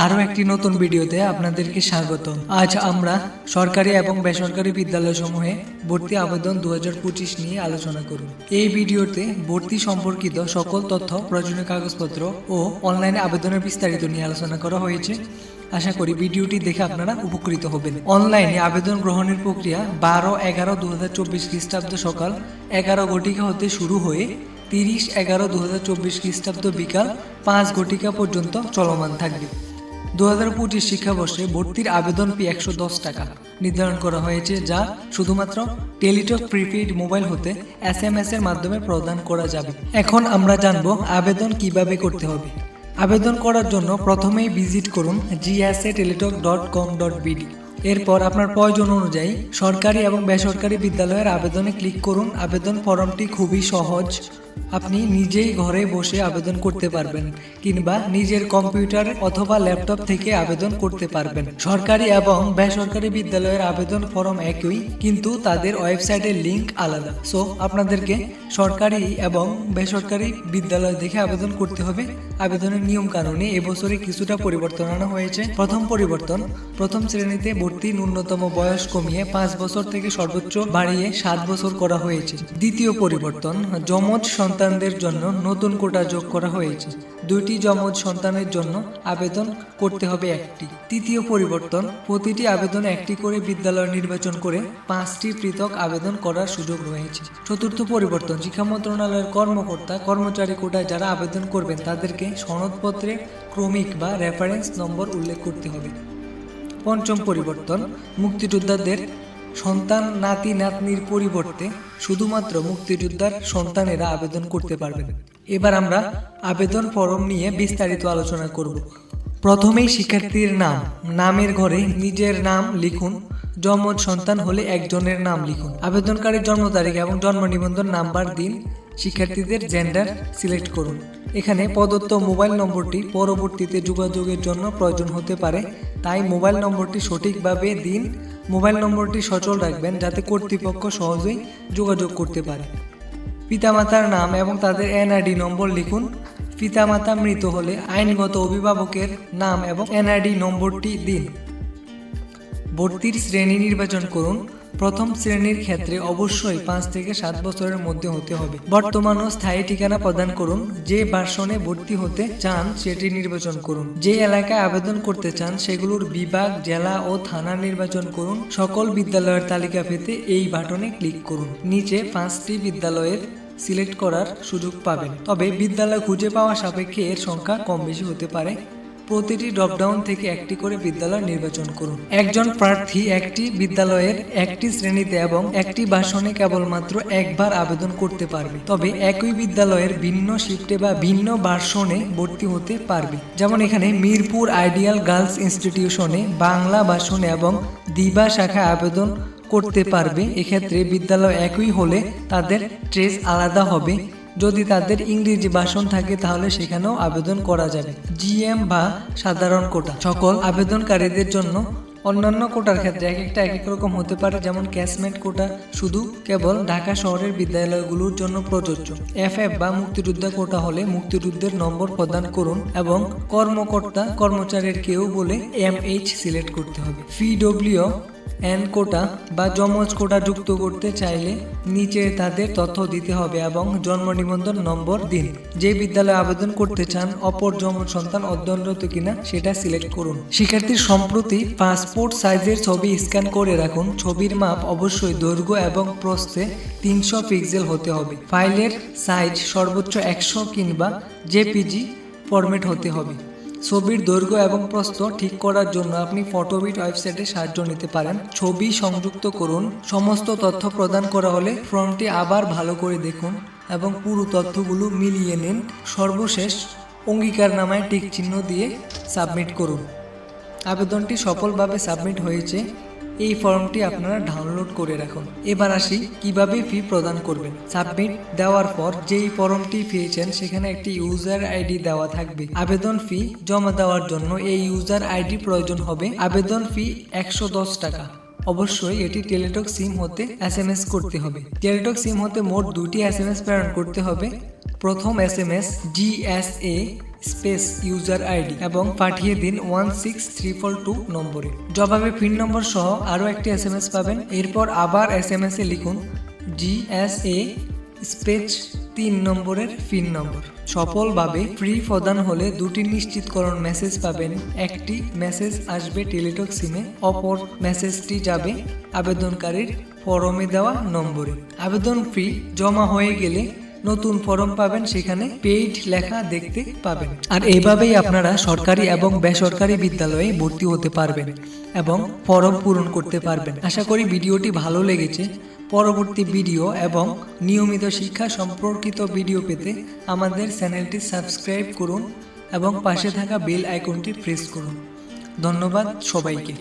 আরও একটি নতুন ভিডিওতে আপনাদেরকে স্বাগত। আজ আমরা সরকারি এবং বেসরকারি বিদ্যালয়সমূহে ভর্তি আবেদন দু হাজার পঁচিশ নিয়ে আলোচনা করব। এই ভিডিওতে ভর্তি সম্পর্কিত সকল তথ্য, প্রয়োজনীয় কাগজপত্র ও অনলাইনে আবেদনের বিস্তারিত নিয়ে আলোচনা করা হয়েছে। আশা করি ভিডিওটি দেখে আপনারা উপকৃত হবেন। অনলাইনে আবেদন গ্রহণের প্রক্রিয়া বারো এগারো দু হাজার চব্বিশ খ্রিস্টাব্দ সকাল এগারো ঘটিকা হতে শুরু হয়ে তিরিশ এগারো দু হাজার চব্বিশ খ্রিস্টাব্দ বিকাল পাঁচ ঘটিকা পর্যন্ত চলমান থাকবে। দু হাজার পঁচিশ শিক্ষাবর্ষে ভর্তির আবেদন ফি একশো দশ টাকা। নির্ধারণ করা হয়েছে যা শুধুমাত্র টেলিটক প্রিপেইড মোবাইল হতে এস এম এস এর মাধ্যমে প্রদান করা যাবে। এখন আমরা জানব আবেদন কীভাবে করতে হবে। আবেদন করার জন্য প্রথমেই ভিজিট করুন GSA Teletalk dot com dot BD এরপর আপনার প্রয়োজন অনুযায়ী সরকারি এবং বেসরকারি বিদ্যালয়ের আবেদনে ক্লিক করুন আবেদন ফর্মটি খুবই সহজ। আপনি নিজেই ঘরে বসে আবেদন করতে পারবেন, কিংবা নিজের কম্পিউটার অথবা ল্যাপটপ থেকে আবেদন করতে পারবেন। সরকারি এবং বেসরকারি বিদ্যালয়ের আবেদন ফর্ম একই, কিন্তু তাদের ওয়েবসাইটের লিংক আলাদা। সো, আপনাদেরকে সরকারি এবং বেসরকারি বিদ্যালয় দেখে আবেদন করতে হবে। আবেদনের নিয়ম কানুনে এবছরে কিছুটা পরিবর্তন আনা হয়েছে। প্রথম পরিবর্তন, প্রথম শ্রেণীতে ভর্তি ন্যূনতম বয়স কমিয়ে পাঁচ বছর থেকে সর্বোচ্চ বাড়িয়ে সাত বছর করা হয়েছে। দ্বিতীয় পরিবর্তন, যমজ সন্তানদের জন্য নতুন কোটা যোগ করা হয়েছে। দুইটি যমজ সন্তানের জন্য আবেদন করতে হবে একটি। তৃতীয় পরিবর্তন, প্রতিটি আবেদন একটি করে বিদ্যালয় নির্বাচন করে পাঁচটি পৃথক আবেদন করার সুযোগ রয়েছে। চতুর্থ পরিবর্তন, শিক্ষা মন্ত্রণালয়ের কর্মকর্তা, কর্মচারী কোটায় যারা আবেদন করবেন, তাদেরকে সনদপত্রে ক্রমিক বা রেফারেন্স নম্বর উল্লেখ করতে হবে। পঞ্চম পরিবর্তন, মুক্তিযোদ্ধাদের সন্তান, নাতি, নাতনির পরিবর্তে শুধুমাত্র মুক্তিযোদ্ধার সন্তানেরা আবেদন করতে পারবেন। এবার আমরা আবেদন ফরম নিয়ে বিস্তারিত আলোচনা করব। প্রথমেই শিক্ষার্থীর নাম। নামের ঘরে নিজের নাম লিখুন। জন্ম সন্তান হলে একজনের নাম লিখুন। আবেদনকারীর জন্ম তারিখ এবং জন্ম নিবন্ধন, নাম্বার দিন। শিক্ষার্থীদের জেন্ডার সিলেক্ট করুন। এখানে প্রদত্ত মোবাইল নম্বরটি পরবর্তীতে যোগাযোগের জন্য প্রয়োজন হতে পারে। তাই মোবাইল নম্বরটি সঠিকভাবে দিন। মোবাইল নম্বরটি সচল রাখবেন যাতে কর্তৃপক্ষ সহজেই যোগাযোগ করতে পারে। পিতামাতার নাম এবং তাদের এনআইডি নম্বর লিখুন। পিতামাতা মৃত হলে আইনগত অভিভাবকের নাম এবং এনআইডি নম্বরটি দিন। ভর্তির শ্রেণি নির্বাচন করুন। প্রথম শ্রেণির ক্ষেত্রে অবশ্যই পাঁচ থেকে সাত বছরের মধ্যে হতে হবে। বর্তমান ও স্থায়ী ঠিকানা প্রদান করুন। যে ভার্সনে ভর্তি হতে চান, সেটি নির্বাচন করুন। যে এলাকায় আবেদন করতে চান, সেগুলোর বিভাগ, জেলা ও থানা নির্বাচন করুন। সকল বিদ্যালয়ের তালিকা পেতে এই বাটনে ক্লিক করুন। নিচে পাঁচটি বিদ্যালয়ের সিলেক্ট করার সুযোগ পাবেন। তবে বিদ্যালয় খুঁজে পাওয়া সাপেক্ষে এর সংখ্যা কম বেশি হতে পারে। প্রতিটি ড্রপডাউন থেকে একটি করে বিদ্যালয় নির্বাচন করুন। একজন প্রার্থী একটি বিদ্যালয়ের একটি শ্রেণীতে এবং একটি ভাষণে কেবলমাত্র একবার আবেদন করতে পারবে। তবে একই বিদ্যালয়ের ভিন্ন শিফটে বা ভিন্ন ভার্সনে ভর্তি হতে পারবে। যেমন এখানে মিরপুর আইডিয়াল গার্লস ইনস্টিটিউশনে বাংলা ভাষণে এবং দিবা শাখায় আবেদন করতে পারবে। এক্ষেত্রে বিদ্যালয় একই হলে তাদের ট্রেস আলাদা হবে। যদি তাদের ইংরেজি ভাষণ থাকে, তাহলে সেখানেও আবেদন করা যাবে। জিএম বা সাধারণ কোটা। সকল আবেদনকারীদের জন্য অন্যান্য কোটার ক্ষেত্রে এক একটা এক এক রকম হতে পারে, যেমন ক্যাশমেন্ট কোটা। শুধু কেবল ঢাকা শহরের বিদ্যালয়গুলোর জন্য প্রযোজ্য। এফ এফ বা মুক্তিযোদ্ধা কোটা হলে মুক্তিযুদ্ধের নম্বর প্রদান করুন এবং কর্মকর্তা, কর্মচারীর কেউ বলে এম এইচ সিলেক্ট করতে হবে। ফিডব্লিউ এন কোটা বা যমজ কোটা যুক্ত করতে চাইলে নিচে তাদের তথ্য দিতে হবে এবং জন্ম নিবন্ধন নম্বর দিন। যে বিদ্যালয়ে আবেদন করতে চান অপর যমজ সন্তান অধ্যয়নরত কিনা সেটা সিলেক্ট করুন। শিক্ষার্থীর সম্প্রতি পাসপোর্ট সাইজের ছবি স্ক্যান করে রাখুন। ছবির মাপ অবশ্যই দৈর্ঘ্য এবং প্রস্থে তিনশো পিক্সেল হতে হবে। ফাইলের সাইজ সর্বোচ্চ একশো কিংবা জেপিজি ফরম্যাট হতে হবে। ছবির দৈর্ঘ্য এবং প্রস্থ ঠিক করার জন্য আপনি ফটোবিট ওয়েবসাইটে সাহায্য নিতে পারেন। ছবি সংযুক্ত করুন। সমস্ত তথ্য প্রদান করা হলে ফর্মটি আবার ভালো করে দেখুন এবং পুরো তথ্যগুলো মিলিয়ে নিন। সর্বশেষ অঙ্গীকার নামায় টিক চিহ্ন দিয়ে সাবমিট করুন। আবেদনটি সফলভাবে সাবমিট হয়েছে। এই ফর্মটি আপনারা ডাউনলোড করে রাখুন। এবার আসি কীভাবে ফি প্রদান করবেন। সাবমিট দেওয়ার পর যেই ফর্মটি পেয়েছেন, সেখানে একটি ইউজার আইডি দেওয়া থাকবে। আবেদন ফি জমা দেওয়ার জন্য এই ইউজার আইডি প্রয়োজন হবে আবেদন ফি একশো দশ টাকা। অবশ্যই এটি টেলিটক সিম হতে এস করতে হবে। টেলিটক সিম হতে মোট দুটি এস প্রেরণ করতে হবে। প্রথম S M S G S A space user ID এবং পাঠিয়ে দিন one six three four two নম্বরে। জবাবে পিন নম্বর সহ আরও একটি এস এম এস পাবেন। এরপর আবার এস এম এস লিখুন জি এস এ স্পেস তিন নম্বরের পিন নম্বর। সফলভাবে ফ্রি প্রদান হলে দুটি নিশ্চিতকরণ মেসেজ পাবেন। একটি মেসেজ আসবে টেলিটক সিমে, অপর মেসেজটি যাবে আবেদনকারীর ফরমে দেওয়া নম্বরে। আবেদন ফি জমা হয়ে গেলে নতুন ফর্ম পাবেন, সেখানে পেইড লেখা দেখতে পাবেন। আর এইভাবেই আপনারা সরকারি এবং বেসরকারি বিদ্যালয়ে ভর্তি হতে পারবেন এবং ফর্ম পূরণ করতে পারবেন। আশা করি ভিডিওটি ভালো লেগেছে। পরবর্তী ভিডিও এবং নিয়মিত শিক্ষা সম্পর্কিত ভিডিও পেতে আমাদের চ্যানেলটি সাবস্ক্রাইব করুন এবং পাশে থাকা বেল আইকনটি প্রেস করুন। ধন্যবাদ সবাইকে।